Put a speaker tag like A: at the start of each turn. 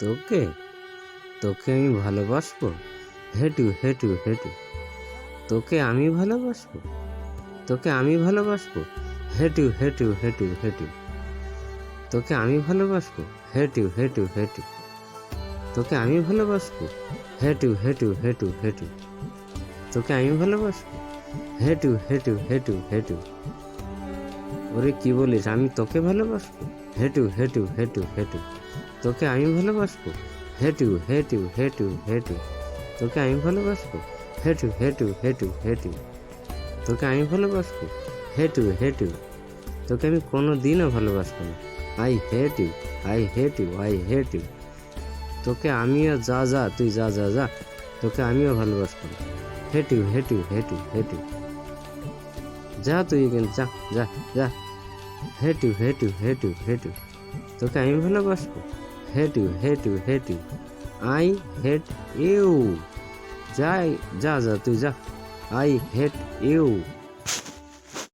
A: তোকে তোকে আমি ভালোবাসবো হেটু হেটু হেটু তোকে আমি ভালোবাসবো তোকে আমি ভালোবাসবো হেটু হেটু হেটু হেটু তোকে আমি ভালোবাসবো হেটু হেটু হেটু তোকে আমি ভালোবাসবো হেটু হেটু হেটু হেটু তোকে আমি ভালোবাসবো হেটু হেটু হেটু হেটু ওরে কি বলিস আমি তোকে ভালোবাসবো হেটু হেটু হেটু হেটু তোকে আমি ভালোবাসবো। হেটু হেটু হেটু হেটু। তোকে আমি ভালোবাসবো। হেটু হেটু হেটু হেটু। তোকে আমি ভালোবাসবো। হেটু হেটু। তোকে আমি কোনো দিনও ভালোবাসবো না। I hate you I hate you I hate. You তোকে আমিও যা যা, তুই যা যা যা। তোকে আমিও ভালোবাসবো না। Hate you hate you hate you hate. You যা তুই এখানে, যা যা যা। Hate you hate you hate you hate. You তোকে আমি ভালোবাসবো। hate you hate you hate you I hate you যাই যা যা তুই যা আই হেট ইউ